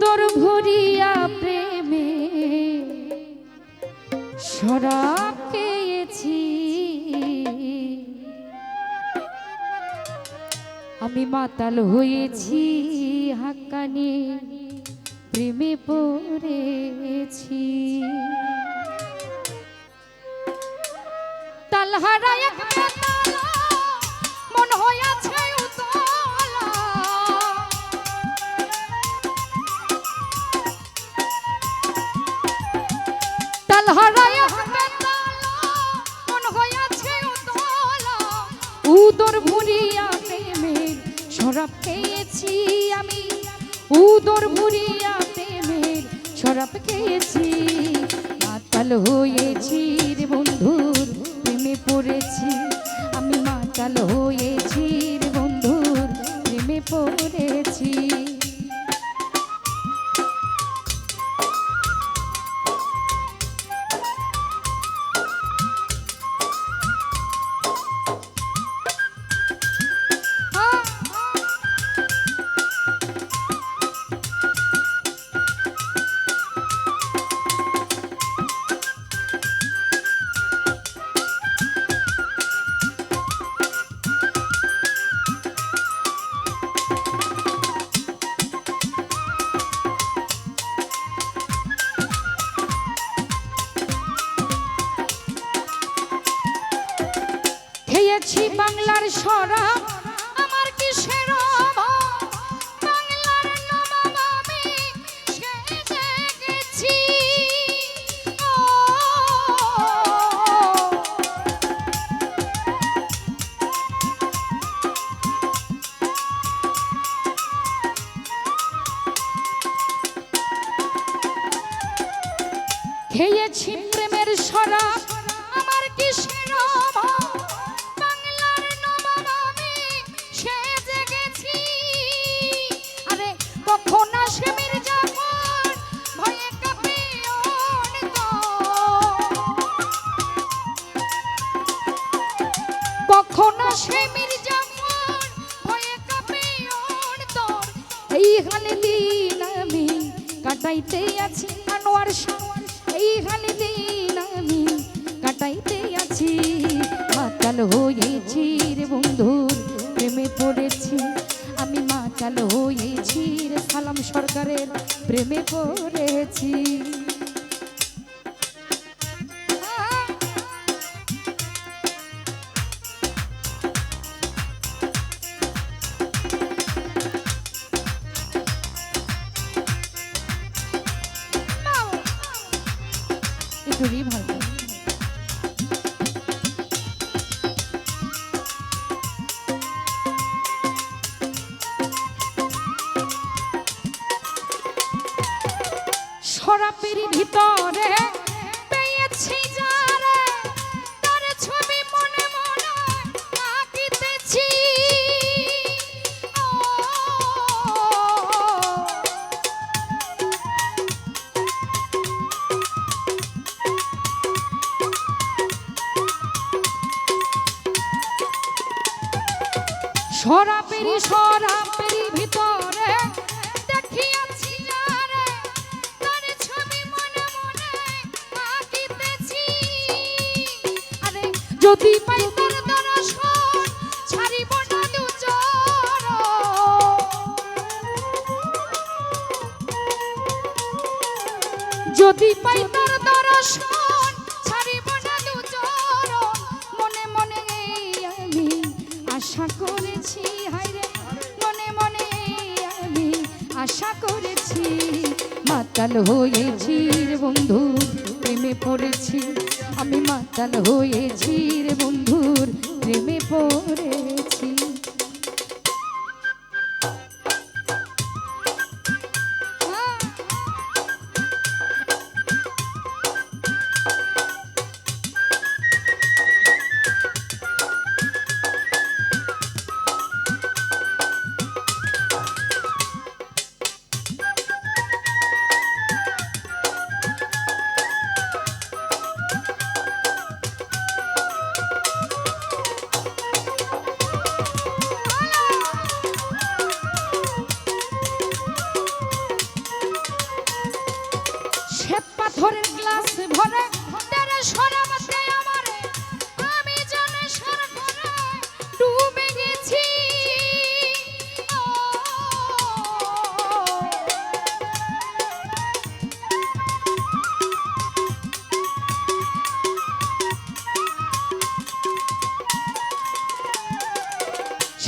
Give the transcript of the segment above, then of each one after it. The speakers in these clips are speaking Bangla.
উদর ভরিয়া প্রেমে শরাব খেয়েছি। আমি মাতাল হয়েছি হাক্কানি প্রেমে পড়েছি। তালহারা একটা উদর ভুরিয়া প্রেমের শরাব খেয়েছি আমি। উদর ভুরিয়া প্রেমের শরাব খেয়েছি। মাতাল হয়েছি রে বন্ধুর প্রেমে পড়েছি। আমি মাতাল হয়েছি রে বন্ধুর প্রেমে পড়েছি। খেয়েছি প্রেমের শরাব আমার কিসের বাংলার নবাব আমি সেজে গেছি। আরে, কখন আসবে কাটাইতে আছি আনোয়ার শাহ। আমি আছি। হয়েছি রে প্রেমে পড়েছি। আমি হয়েছি রে সরকারের প্রেমে পড়েছি। একটু রি ভালো সরাপের ভিতরে সরাপেরি সরাপেরি ভিতরে। দেখিয়াছি যারে তার ছবি মনে মনে আঁকিতেছি। আরে, যদি পাই দর্শন, ছাড়িব না দুচর যদি পাই দর্শন মাতাল হয়েছি রে বন্ধু প্রেমে পড়েছি। আমি মাতাল হয়েছি রে বন্ধুর প্রেমে পড়েছি।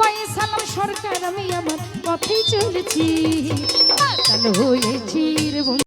কই সালাম সরকার আমি আমার পথে চলেছি। হয়েছি